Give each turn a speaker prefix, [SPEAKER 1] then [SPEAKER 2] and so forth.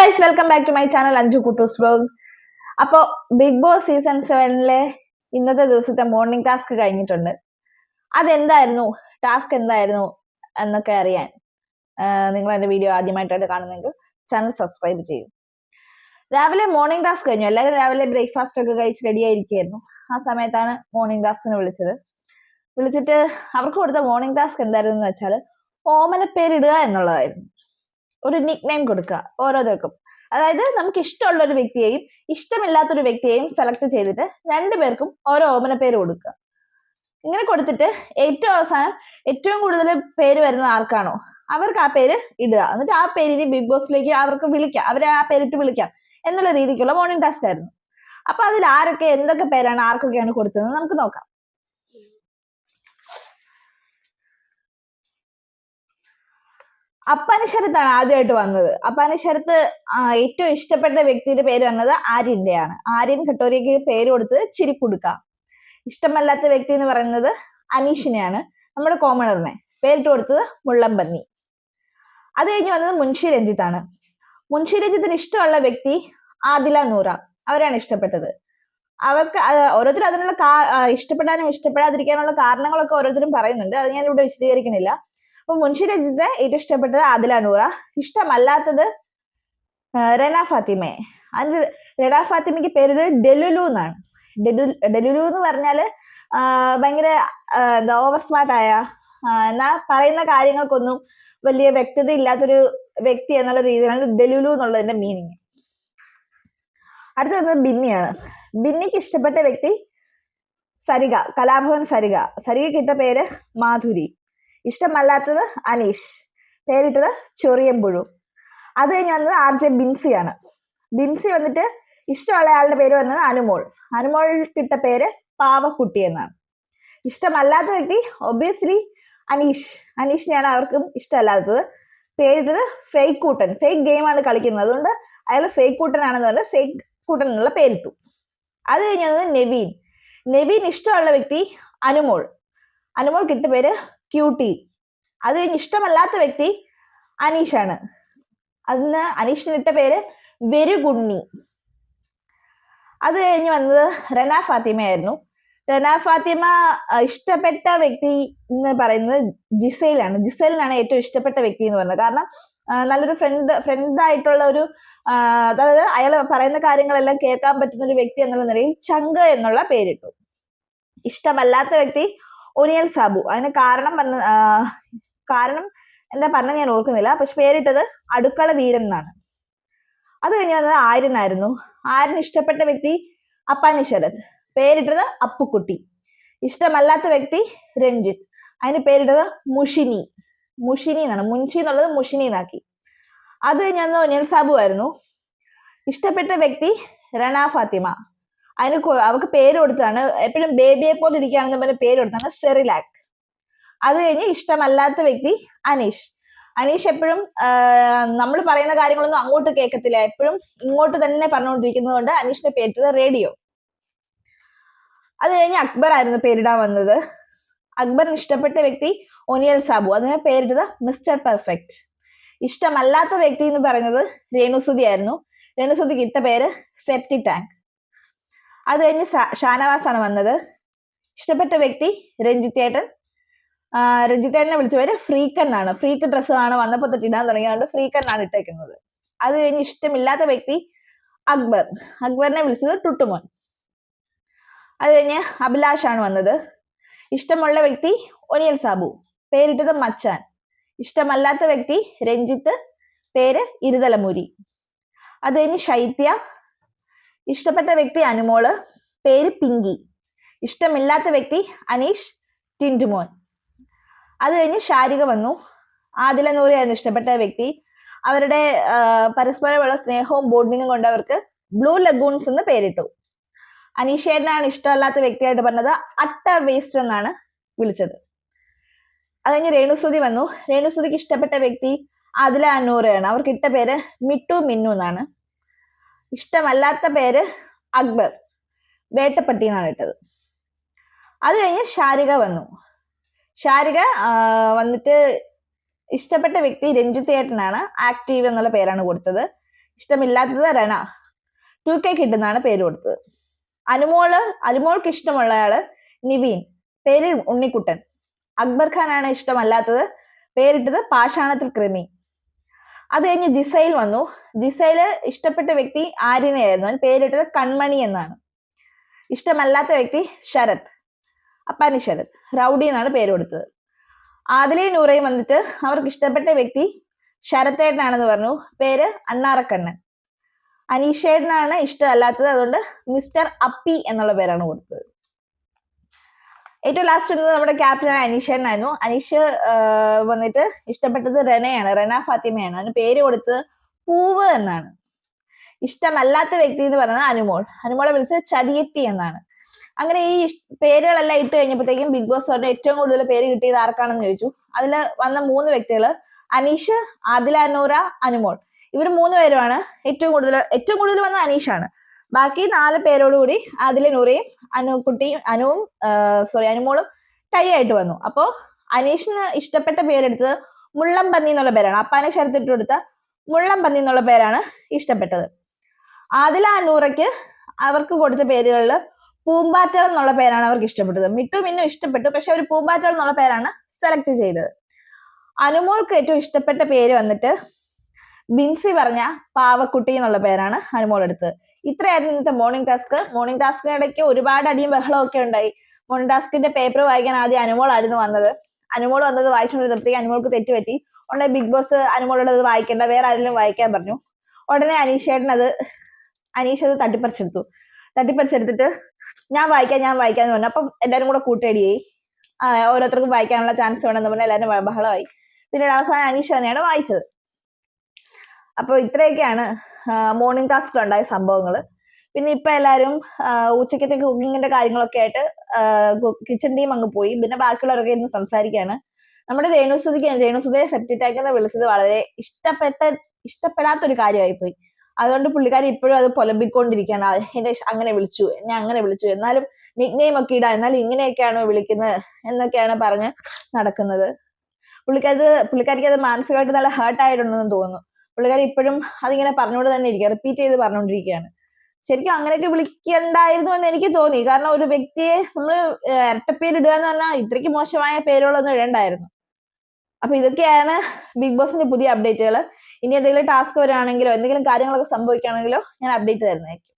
[SPEAKER 1] Guys welcome back to my channel Anju Kuttoos vlog അപ്പോൾ big boss season സെവനിലെ ഇന്നത്തെ ദിവസത്തെ മോർണിംഗ് ടാസ്ക് കഴിഞ്ഞിട്ടുണ്ട്. അതെന്തായിരുന്നു? ടാസ്ക് എന്തായിരുന്നു? എന്നൊക്കെ അറിയാൻ നിങ്ങൾ എന്റെ വീഡിയോ ആദ്യമായിട്ടായിട്ട് കാണുന്നെങ്കിൽ ചാനൽ സബ്സ്ക്രൈബ് ചെയ്യും. രാവിലെ മോർണിംഗ് ടാസ്ക് കഴിഞ്ഞു. എല്ലാവരും രാവിലെ ബ്രേക്ക്ഫാസ്റ്റ് ഒക്കെ കഴിച്ച് റെഡി ആയിരിക്കുകയായിരുന്നു. ആ സമയത്താണ് മോർണിംഗ് ടാസ്കിന് വിളിച്ചത്. വിളിച്ചിട്ട് അവർക്ക് കൊടുത്ത മോർണിംഗ് ടാസ്ക് എന്തായിരുന്നു എന്ന് വെച്ചാൽ ഓമന പേരിടുക എന്നുള്ളതായിരുന്നു. ഒരു നിക് നെയിം കൊടുക്കുക ഓരോരുത്തർക്കും. അതായത് നമുക്ക് ഇഷ്ടമുള്ള ഒരു വ്യക്തിയെയും ഇഷ്ടമില്ലാത്തൊരു വ്യക്തിയെയും സെലക്ട് ചെയ്തിട്ട് രണ്ടുപേർക്കും ഓരോ ഓമന പേര് കൊടുക്കുക. ഇങ്ങനെ കൊടുത്തിട്ട് ഏറ്റവും അവസാനം ഏറ്റവും കൂടുതൽ പേര് വരുന്ന ആർക്കാണോ? അവർക്ക് ആ പേര് ഇടുക. എന്നിട്ട് ആ പേരിന് ബിഗ് ബോസിലേക്ക് അവർക്ക് വിളിക്കാം. അവരെ ആ പേരിട്ട് വിളിക്കാം. എന്നുള്ള രീതിക്കുള്ള മോർണിംഗ് ടാസ്ക് ആയിരുന്നു. അപ്പൊ അതിൽ ആരൊക്കെ എന്തൊക്കെ പേരാണ് ആർക്കൊക്കെയാണ് കൊടുത്തതെന്ന് നമുക്ക് നോക്കാം. അപ്പാനി ശരത്താണ് ആദ്യമായിട്ട് വന്നത്. അപ്പാനി ശരത്ത് ഏറ്റവും ഇഷ്ടപ്പെട്ട വ്യക്തിയുടെ പേര് വന്നത് ആര്യന്റെയാണ് ആര്യൻ കട്ടോരിക്ക് പേര് കൊടുത്തത് ചിരിക്കുടുക്ക. ഇഷ്ടമല്ലാത്ത വ്യക്തി എന്ന് പറയുന്നത് അനീഷിനെയാണ്. നമ്മുടെ കോമണറിനെ പേരിട്ട് കൊടുത്തത് മുള്ളംപന്നി അത് കഴിഞ്ഞ് വന്നത് മുൻഷി രഞ്ജിത്താണ്. മുൻഷി രഞ്ജിത്തിന് ഇഷ്ടമുള്ള വ്യക്തി ആദില നൂറ. അവരാണ് ഇഷ്ടപ്പെട്ടത്. അവർക്ക് ഓരോരുത്തരും അതിനുള്ള ഇഷ്ടപ്പെടാനും ഇഷ്ടപ്പെടാതിരിക്കാനുള്ള കാരണങ്ങളൊക്കെ ഓരോരുത്തരും പറയുന്നുണ്ട്. അത് ഞാൻ ഇവിടെ വിശദീകരിക്കുന്നില്ല അപ്പൊ മുൻഷി രചിത ഏറ്റവും ഇഷ്ടപ്പെട്ടത് ആദില നൂറ. ഇഷ്ടമല്ലാത്തത് റന ഫാത്തിമയെ അതിന് റെന ഫാത്തിമയ്ക്ക് പേര് ഡെലുലു എന്നാണ്. ഡെലു ഡെലുലു എന്ന് പറഞ്ഞാൽ ഭയങ്കര എന്താ ഓവർ സ്മാർട്ട് ആയ എന്നാ പറയുന്ന കാര്യങ്ങൾക്കൊന്നും വലിയ വ്യക്തത ഇല്ലാത്തൊരു വ്യക്തി എന്നുള്ള രീതിയിലാണ് ഡെലുലു എന്നുള്ളതിന്റെ മീനിങ് അടുത്ത വരുന്നത് ബിന്നിയാണ്. ബിന്നിക്ക് ഇഷ്ടപ്പെട്ട വ്യക്തി സരിക കലാഭവൻ സരിക സരികയ്ക്ക് ഇട്ട പേര് മാധുരി. ഇഷ്ടമല്ലാത്തത് അനീഷ്. പേരിട്ടത് ചൊറിയമ്പുഴു. അത് കഴിഞ്ഞ് വന്നത് ആർ ജെ ബിൻസിയാണ്. ബിൻസി വന്നിട്ട് ഇഷ്ടമുള്ള ആളുടെ പേര് വന്നത് അനുമോൾ. അനുമോൾ കിട്ട പേര് പാവക്കുട്ടി എന്നാണ്. ഇഷ്ടമല്ലാത്ത വ്യക്തി ഒബിയസ്ലി അനീഷ്. അനീഷിനെയാണ് അവർക്കും ഇഷ്ടമല്ലാത്തത്. പേരിട്ടത് ഫേക്ക് കൂട്ടൻ ഫേക്ക് ഗെയിമാണ് കളിക്കുന്നത്. അതുകൊണ്ട് അയാൾ ഫേക്ക് കൂട്ടനാണെന്ന് പറഞ്ഞ് ഫേക്ക് കൂട്ടൻ എന്നുള്ള പേരിട്ടു. അത് കഴിഞ്ഞ് വന്നത് നെവീൻ. നെവീൻ ഇഷ്ടമുള്ള വ്യക്തി അനുമോൾ. അനുമോൾ കിട്ട പേര് ക്യൂട്ടി. അത് കഴിഞ്ഞ് ഇഷ്ടമല്ലാത്ത വ്യക്തി അനീഷാണ്. അന്ന് അനീഷിന് ഇട്ട പേര് വെരുകുണ്ണി. അത് കഴിഞ്ഞ് വന്നത് റന ഫാത്തിമയായിരുന്നു. റന ഫാത്തിമ ഇഷ്ടപ്പെട്ട വ്യക്തി എന്ന് പറയുന്നത് ജിസൈലാണ്. ജിസൈലിനാണ് ഏറ്റവും ഇഷ്ടപ്പെട്ട വ്യക്തി എന്ന് പറയുന്നത്. കാരണം നല്ലൊരു ഫ്രണ്ട് ഫ്രണ്ട് ആയിട്ടുള്ള ഒരു അതായത് അയാൾ പറയുന്ന കാര്യങ്ങളെല്ലാം കേൾക്കാൻ പറ്റുന്ന ഒരു വ്യക്തി എന്നുള്ള നിലയിൽ ചങ്ക് എന്നുള്ള പേരിട്ടു. ഇഷ്ടമല്ലാത്ത വ്യക്തി ഒനിയൽ സാബു. അതിന് കാരണം പറഞ്ഞ കാരണം എന്താ പറഞ്ഞത് ഞാൻ ഓർക്കുന്നില്ല. പക്ഷെ പേരിട്ടത് അടുക്കള വീരൻ എന്നാണ്. അത് കഴിഞ്ഞ് വന്നത് ആര്യനായിരുന്നു. ആര്യൻ ഇഷ്ടപ്പെട്ട വ്യക്തി അപ്പാനി ശരത്. പേരിട്ടത് അപ്പുക്കുട്ടി. ഇഷ്ടമല്ലാത്ത വ്യക്തി രഞ്ജിത്ത്. അതിന് പേരിട്ടത് മുഷിനി. മുഷിനി എന്നാണ്. മുൻഷി എന്നുള്ളത് മുഷിനി എന്നാക്കി. അത് വന്നത് ഒനിയൽ സാബു ആയിരുന്നു. ഇഷ്ടപ്പെട്ട വ്യക്തി റന ഫാത്തിമ. അതിന് അവക്ക് പേര് കൊടുത്താണ്. എപ്പോഴും ബേബിയെ പോലെ ഇരിക്കുകയാണെന്ന് പറഞ്ഞ പേര് കൊടുത്താണ് സെറിലാക്ക് അത് കഴിഞ്ഞ് ഇഷ്ടമല്ലാത്ത വ്യക്തി അനീഷ്. അനീഷ് എപ്പോഴും നമ്മൾ പറയുന്ന കാര്യങ്ങളൊന്നും അങ്ങോട്ട് കേൾക്കത്തില്ല. എപ്പോഴും ഇങ്ങോട്ട് തന്നെ പറഞ്ഞുകൊണ്ടിരിക്കുന്നത് കൊണ്ട് അനീഷിന്റെ പേരിട്ടത് റേഡിയോ. അത് കഴിഞ്ഞ് അക്ബർ ആയിരുന്നു പേരിടാൻ വന്നത്. അക്ബറിന് ഇഷ്ടപ്പെട്ട വ്യക്തി ഒനിയൽ സാബു. അതിന് പേരിട്ടത് മിസ്റ്റർ പെർഫെക്റ്റ്. ഇഷ്ടമല്ലാത്ത വ്യക്തി എന്ന് പറയുന്നത് രേണുസുതി ആയിരുന്നു. രേണുസുതിക്ക് ഇട്ട പേര് സെപ്റ്റി ടാങ്ക് അത് കഴിഞ്ഞ് ഷാനവാസ് ആണ് വന്നത്. ഇഷ്ടപ്പെട്ട വ്യക്തി രഞ്ജിത്തേട്ടൻ രഞ്ജിത്തേട്ടനെ വിളിച്ച പേര് ഫ്രീക്കൻ എന്നാണ്. ഫ്രീക്ക് ഡ്രസ്സാണ് വന്നപ്പോൾ തൊട്ട് ഇടാൻ തുടങ്ങിയതുകൊണ്ട് ഫ്രീക്കൻ ആണ് ഇട്ടേക്കുന്നത്. അത് കഴിഞ്ഞ് ഇഷ്ടമില്ലാത്ത വ്യക്തി അക്ബർ. അക്ബറിനെ വിളിച്ചത് ടുട്ടുമോൻ. അത് കഴിഞ്ഞ് അഭിലാഷ് ആണ് വന്നത്. ഇഷ്ടമുള്ള വ്യക്തി ഒനിയൽ സാബു. പേരിട്ടത് മച്ചാൻ. ഇഷ്ടമല്ലാത്ത വ്യക്തി രഞ്ജിത്ത്. പേര് ഇരുതലമുരി. അത് കഴിഞ്ഞ് ശൈത്യ. ഇഷ്ടപ്പെട്ട വ്യക്തി അനുമോൾ പേര് പിങ്കി. ഇഷ്ടമില്ലാത്ത വ്യക്തി അനീഷ് ടിന്റുമോൻ അത് കഴിഞ്ഞ് ശാരിക വന്നു. ആദില നൂറിയായിരുന്നു ഇഷ്ടപ്പെട്ട വ്യക്തി. അവരുടെ പരസ്പരമുള്ള സ്നേഹവും ബോണ്ടിങ്ങും കൊണ്ട് അവർക്ക് ബ്ലൂ ലഗൂൺസ് എന്ന് പേരിട്ടു. അനീഷേട്ടനാണ് ഇഷ്ടമല്ലാത്ത വ്യക്തിയായിട്ട് പറഞ്ഞത്. അട്ടർ വേസ്റ്റ് എന്നാണ് വിളിച്ചത്. അത് കഴിഞ്ഞ് രേണുസുതി വന്നു. രേണുസുതിക്ക് ഇഷ്ടപ്പെട്ട വ്യക്തി ആദില അന്നൂറയാണ് അവർക്ക് ഇട്ട പേര് മിട്ടു മിന്നു എന്നാണ്. ഇഷ്ടമല്ലാത്ത പേര് അക്ബർ. വേട്ടപ്പട്ടി എന്നാണ് ഇട്ടത് അത് കഴിഞ്ഞ് ശാരിക വന്നു. ശാരിക വന്നിട്ട് ഇഷ്ടപ്പെട്ട വ്യക്തി രഞ്ജിത്ത് ഏട്ടനാണ്. ആക്റ്റീവ് എന്നുള്ള പേരാണ് കൊടുത്തത്. ഇഷ്ടമില്ലാത്തത് രണ. ടു കെ കിട്ടുന്നതാണ് പേര് കൊടുത്തത്. അനുമോൾ അനുമോൾക്ക് ഇഷ്ടമുള്ളയാൾ നിവീൻ. പേര് ഉണ്ണിക്കുട്ടൻ. അക്ബർ ഖാൻ ആണ് ഇഷ്ടമല്ലാത്തത്. പേരിട്ടത് പാഷാണത്തിൽ കൃമി. അത് കഴിഞ്ഞ് ജിസൈൽ വന്നു. ജിസൈൽ ഇഷ്ടപ്പെട്ട വ്യക്തി ആര്യനെയായിരുന്നു. അവൻ പേരിട്ടത് കൺമണി എന്നാണ്. ഇഷ്ടമല്ലാത്ത വ്യക്തി ശരത്. അപ്പാനി ശരത് റൗഡി എന്നാണ് പേര് കൊടുത്തത്. ആദിലയും നൂറയും വന്നിട്ട് അവർക്ക് ഇഷ്ടപ്പെട്ട വ്യക്തി ശരത്തേട്ടനാണെന്ന് പറഞ്ഞു. പേര് അണ്ണാറക്കണ്ണൻ. അനീഷേട്ടനാണ് ഇഷ്ടമല്ലാത്തത്. അതുകൊണ്ട് മിസ്റ്റർ അപ്പി എന്നുള്ള പേരാണ് കൊടുത്തത്. ഏറ്റവും ലാസ്റ്റ് ഉള്ളത് നമ്മുടെ ക്യാപ്റ്റൻ അനീഷേട്ടനായിരുന്നു അനീഷ് വന്നിട്ട് ഇഷ്ടപ്പെട്ടത് റെനയാണ്. റെന ഫാത്തിമയാണ്. അതിന് പേര് കൊടുത്തത് പൂവ് എന്നാണ്. ഇഷ്ടമല്ലാത്ത വ്യക്തി എന്ന് പറയുന്നത് അനുമോൾ. അനുമോളെ വിളിച്ചത് ചതിയെത്തി എന്നാണ്. അങ്ങനെ ഈ പേരുകളെല്ലാം ഇട്ട് കഴിഞ്ഞപ്പോഴത്തേക്കും ബിഗ് ബോസ് പറഞ്ഞ ഏറ്റവും കൂടുതൽ പേര് കിട്ടിയത് ആർക്കാണെന്ന് ചോദിച്ചു. അതിൽ വന്ന മൂന്ന് വ്യക്തികൾ അനീഷ് ആദില അനുമോൾ. ഇവർ മൂന്ന് പേരുമാണ് ഏറ്റവും കൂടുതൽ ഏറ്റവും കൂടുതൽ വന്ന അനീഷാണ്. ബാക്കി നാല് പേരോടുകൂടി ആദില നൂറയും അനുക്കുട്ടിയും അനുവും സോറി അനുമോളും ടൈ ആയിട്ട് വന്നു. അപ്പോൾ അനീഷിന് ഇഷ്ടപ്പെട്ട പേരെടുത്തത് മുള്ളം പന്നി എന്നുള്ള പേരാണ്. അപ്പാനെ ചേർത്തിട്ട് കൊടുത്ത മുള്ളം പന്നി എന്നുള്ള പേരാണ് ഇഷ്ടപ്പെട്ടത്. ആദില അനൂറയ്ക്ക് അവർക്ക് കൊടുത്ത പേരുകളിൽ പൂമ്പാറ്റകൾ എന്നുള്ള പേരാണ് അവർക്ക് ഇഷ്ടപ്പെട്ടത്. മിട്ടു മിന്നും ഇഷ്ടപ്പെട്ടു പക്ഷെ അവർ പൂമ്പാറ്റകൾ എന്നുള്ള പേരാണ് സെലക്ട് ചെയ്തത്. അനുമോൾക്ക് ഏറ്റവും ഇഷ്ടപ്പെട്ട പേര് വന്നിട്ട് ബിൻസി പറഞ്ഞ പാവക്കുട്ടി എന്നുള്ള പേരാണ് അനുമോൾ എടുത്തത് ഇത്രയായിരുന്നു ഇന്നത്തെ മോർണിംഗ് ടാസ്ക് മോർണിംഗ് ടാസ്കിനിടയ്ക്ക് ഒരുപാട് അടിയും ബഹളവും ഒക്കെ ഉണ്ടായി. മോർണിംഗ് ടാസ്കിന്റെ പേപ്പർ വായിക്കാൻ ആദ്യം അനുമോൾ ആയിരുന്നു വന്നത്. അനുമോൾ വന്നത് വായിച്ചുകൊണ്ടിരുന്നപ്പോഴത്തേക്ക് അനുമോൾക്ക് തെറ്റുപറ്റി. ഉടനെ ബിഗ് ബോസ് അനുമോളോട് അത് വായിക്കേണ്ട വേറെ ആരെങ്കിലും വായിക്കാൻ പറഞ്ഞു. ഉടനെ അനീഷേട്ടൻ അത് അനീഷ് അത് തട്ടിപ്പറിച്ചെടുത്തു. തട്ടിപ്പറിച്ചെടുത്തിട്ട് ഞാൻ വായിക്കാം ഞാൻ വായിക്കാം എന്ന് പറഞ്ഞു. അപ്പം എല്ലാവരും കൂടെ കൂട്ടേടിയായി. ഓരോരുത്തർക്കും വായിക്കാനുള്ള ചാൻസ് വേണമെന്ന് പറഞ്ഞാൽ എല്ലാവരും ബഹളമായി. പിന്നീട് അവസാനം അനീഷ് തന്നെയാണ് വായിച്ചത്. അപ്പോൾ ഇത്രയൊക്കെയാണ് മോർണിംഗ് ടാസ്കിൽ ഉണ്ടായ സംഭവങ്ങൾ പിന്നെ ഇപ്പൊ എല്ലാവരും ഉച്ചക്കത്തെ കുക്കിങ്ങിന്റെ കാര്യങ്ങളൊക്കെ ആയിട്ട് കിച്ചൺ ടീം അങ്ങ് പോയി. പിന്നെ ബാക്കിയുള്ളവരൊക്കെ ഇരുന്ന് സംസാരിക്കുകയാണ് നമ്മുടെ രേണുസുതിക്ക് രേണുസുതയെ സെപ്റ്റിറ്റാക്ക് എന്ന് വിളിച്ചത് വളരെ ഇഷ്ടപ്പെട്ട ഇഷ്ടപ്പെടാത്തൊരു കാര്യമായി പോയി. അതുകൊണ്ട് പുള്ളിക്കാരി ഇപ്പോഴും അത് പൊലമ്പിക്കൊണ്ടിരിക്കുകയാണ്. എന്നെ അങ്ങനെ വിളിച്ചു എന്നെ അങ്ങനെ വിളിച്ചു. എന്നാലും നിക് നെയിം ഒക്കെ ഇടാം എന്നാലും ഇങ്ങനെയൊക്കെയാണോ വിളിക്കുന്നത് എന്നൊക്കെയാണ് പറഞ്ഞ് നടക്കുന്നത്. പുള്ളിക്കാരി പുള്ളിക്കാരിക്ക് അത് മാനസികമായിട്ട് നല്ല ഹേർട്ട് ആയിട്ടുണ്ടെന്ന് തോന്നുന്നു. പുള്ളിക്കാരി ഇപ്പോഴും അതിങ്ങനെ പറഞ്ഞുകൊണ്ട് തന്നെ ഇരിക്കുക റിപ്പീറ്റ് ചെയ്ത് പറഞ്ഞുകൊണ്ടിരിക്കുകയാണ്. ശരിക്കും അങ്ങനെയൊക്കെ വിളിക്കണ്ടായിരുന്നു എന്ന് എനിക്ക് തോന്നി. കാരണം ഒരു വ്യക്തിയെ നമ്മൾ ഇരട്ടപ്പേരിടുക എന്ന് പറഞ്ഞാൽ ഇത്രയ്ക്ക് മോശമായ പേരുകളൊന്നും ഇടണ്ടായിരുന്നു. അപ്പൊ ഇതൊക്കെയാണ് ബിഗ് ബോസിന്റെ പുതിയ അപ്ഡേറ്റുകൾ ഇനി എന്തെങ്കിലും ടാസ്ക് വരാണെങ്കിലോ എന്തെങ്കിലും കാര്യങ്ങളൊക്കെ സംഭവിക്കുകയാണെങ്കിലോ ഞാൻ അപ്ഡേറ്റ് തരുന്നതായിരിക്കും.